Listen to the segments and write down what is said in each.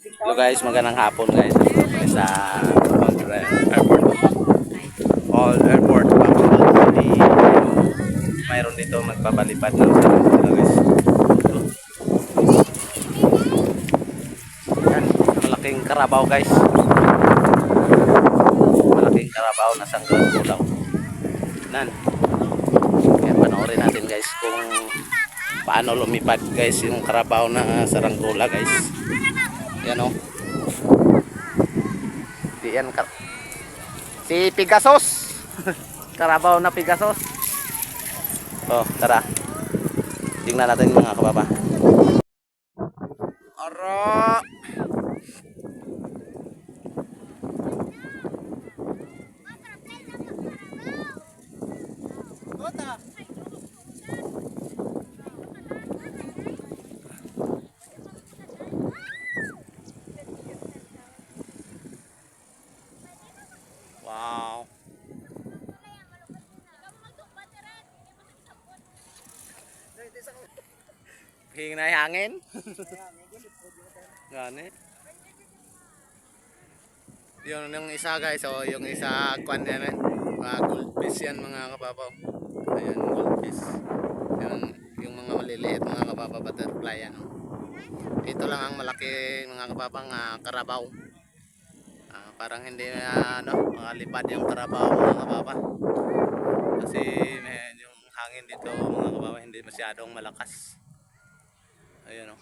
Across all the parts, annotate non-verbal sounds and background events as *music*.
Hello guys, magandang hapon guys. Sa airport. All airport. Mayroon dito magpapalipad ng Hello guys. Yan, malaking karabaw guys. Malaking karabaw na sanggang kulang. Nan. Kaya panoorin natin guys kung paano lumipad guys yung karabaw na saranggola guys. Yan o. Di yan Si Pigasos. *laughs* karabaw na Pigasos. Oh, tara. Tingnan natin mga kababa. Wow. Hing na hangin. Gani. Yun yung isa guys, oh, yung isa kwan yan eh. Mga goldfish yan mga kapapaw. Ayan, goldfish. Yan, yung mga maliliit mga kapapaw butterfly yan. oh. Ito lang ang malaki mga kapapang ah, karabaw. Parang hindi na ano, makalipad yung karabaw mga kapapa. Kasi may, yung hangin dito mga kapapa hindi masyadong malakas. Ayun oh.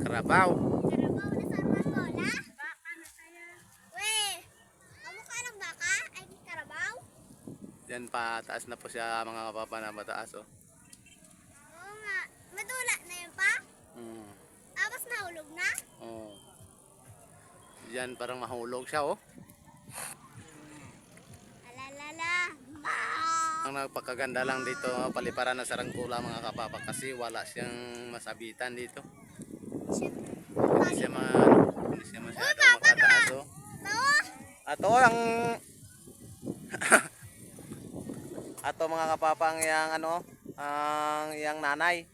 Karabaw. Yan pa taas na po siya mga kapapa na mataas oh. Mm. Oh. Yan parang mahulog siya oh. Ang nagpakaganda lang dito paliparan ng sarangkula mga kapapa kasi wala siyang masabitan dito. Hindi siya ma hindi siya masyadong makataas oh. Ato ang *laughs* Ato mga kapapang yang ano, ang yang nanay.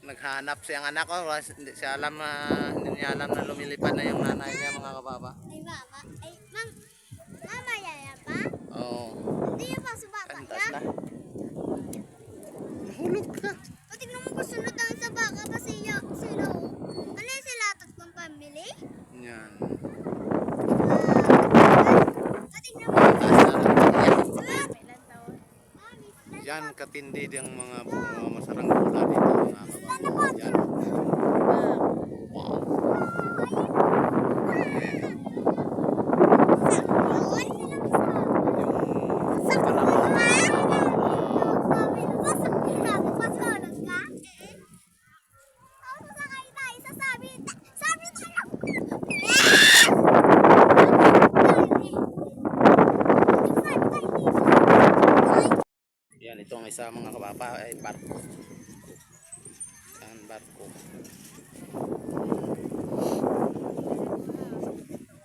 Naghanap siyang anak ko, wala- hindi siya alam na hindi niya alam na lumilipad na yung nanay niya mga kapapa. Oo. Ang taas na. Nahulog ka. Tingnan mo kung sunod ang sa baka kasi ya, sila. Ano yung sila tatlong family? Yan. Ah, tingnan mo. Taas na. Yan. Ah, ilan taon? Ah, Yan katindi yung mga, mga masarang gula dito kapapa. Yan. Wow. Yung kalabaw. Yan, ito ang isa mga kapapa ay barko. Yan, barko.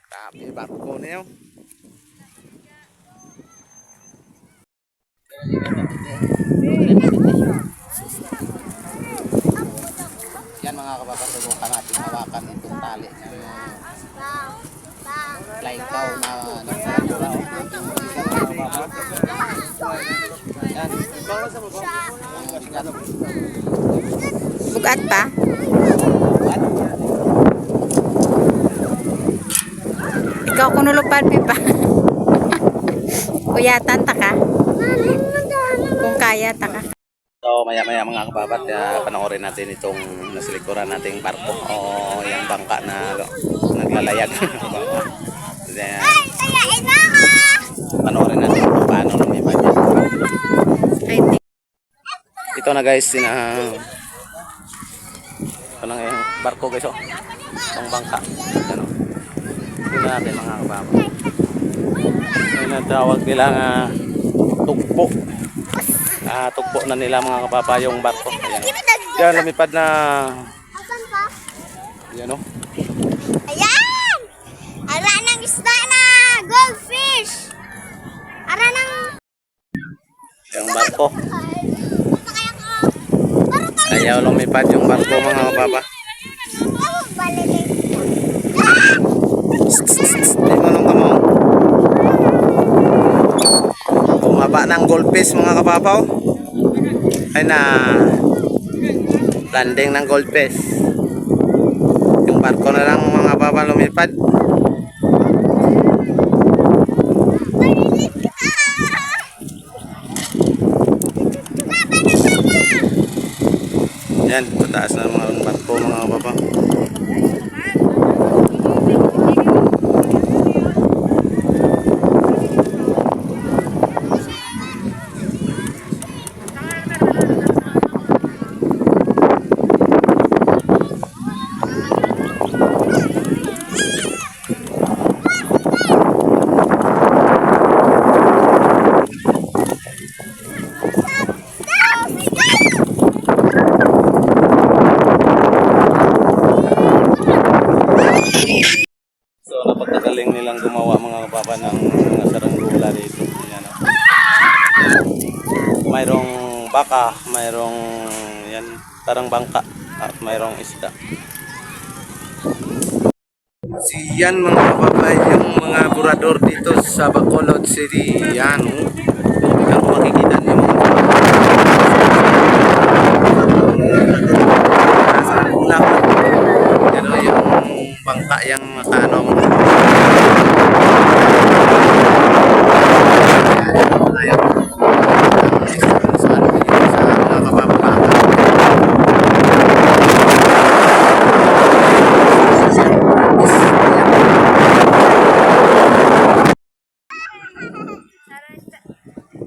Grabe, barko niyo. Yan mga kapapa, subukan natin hawakan itong tali ng flying cow na nasa dura. Yan. Bugat pa? Ikaw kunulupad pipa. *laughs* Kuyatan ta ka. Kung kaya ta ka. So maya maya mga kababat, uh, panoorin natin itong nasilikuran nating barko o yung bangka na naglalayag. *laughs* Then, panoorin natin kung paano lumipad yan. I think. Ito na guys, sina ito na yung barko guys oh. Itong bangka. Yan oh. Tingnan natin mga kababat. Yung natawag nila nga tugpo. Ah, tugpo na nila mga kapapa yung barko. Ayan. Yan, lumipad na Asan pa? yan oh. Ayan! Ala nang Isda na! Goldfish! Ara nang... Yung barko. Ayaw lumipad yung barko mga. Oh, mo nung kamo. Bumaba ng goldfish mga kapapaw. Ay na landing ng goldfish. Yung barko na lang mga papa lumipad. Pataas na mga barko mga papa. So nilang gumawa mga kapapa ng mga saranggola dito. Yan, oh. Mayroong baka, mayroong yan, parang bangka at mayroong isda. Si yan mga kapapa yung mga burador dito sa Bacolod City. Yan oh. Yan kung makikita niyo mga kapapa. Nasaan kung lakad. Pero yung bangka yung makaano mga Ayun. Sa ano yun, sa mga kababata.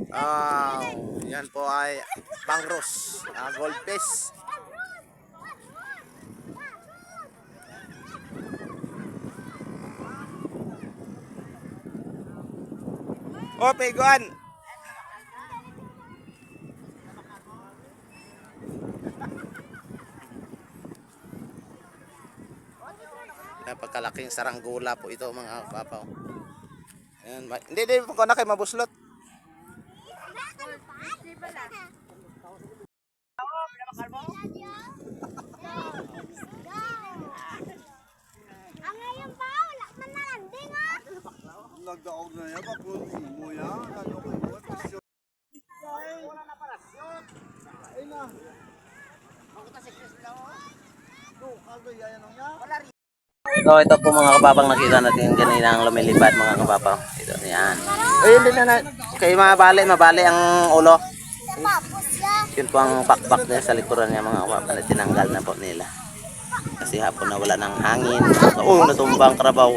Ah, yan po ay Bangros, uh, goldfish. Oh, peguan. Napakalaking saranggola po ito mga papaw. Ayan, hindi, hindi po na kayo mabuslot. Ang ngayon pa, wala man na landing ah. Nagdaog na yan, bakit mo yan? Ano ko yun? Pasyon. Ay na. No, kaldo yan ang yan. So ito po mga kapapang nakita natin kanina ang lumilipad mga kapapaw. Ito yan. Ay, hindi na na. Kaya mabali, mabali ang ulo. Yun po ang pakpak niya sa likuran niya mga kapapang na tinanggal na po nila. Kasi hapon na wala ng hangin. Oh, natumbang karabaw.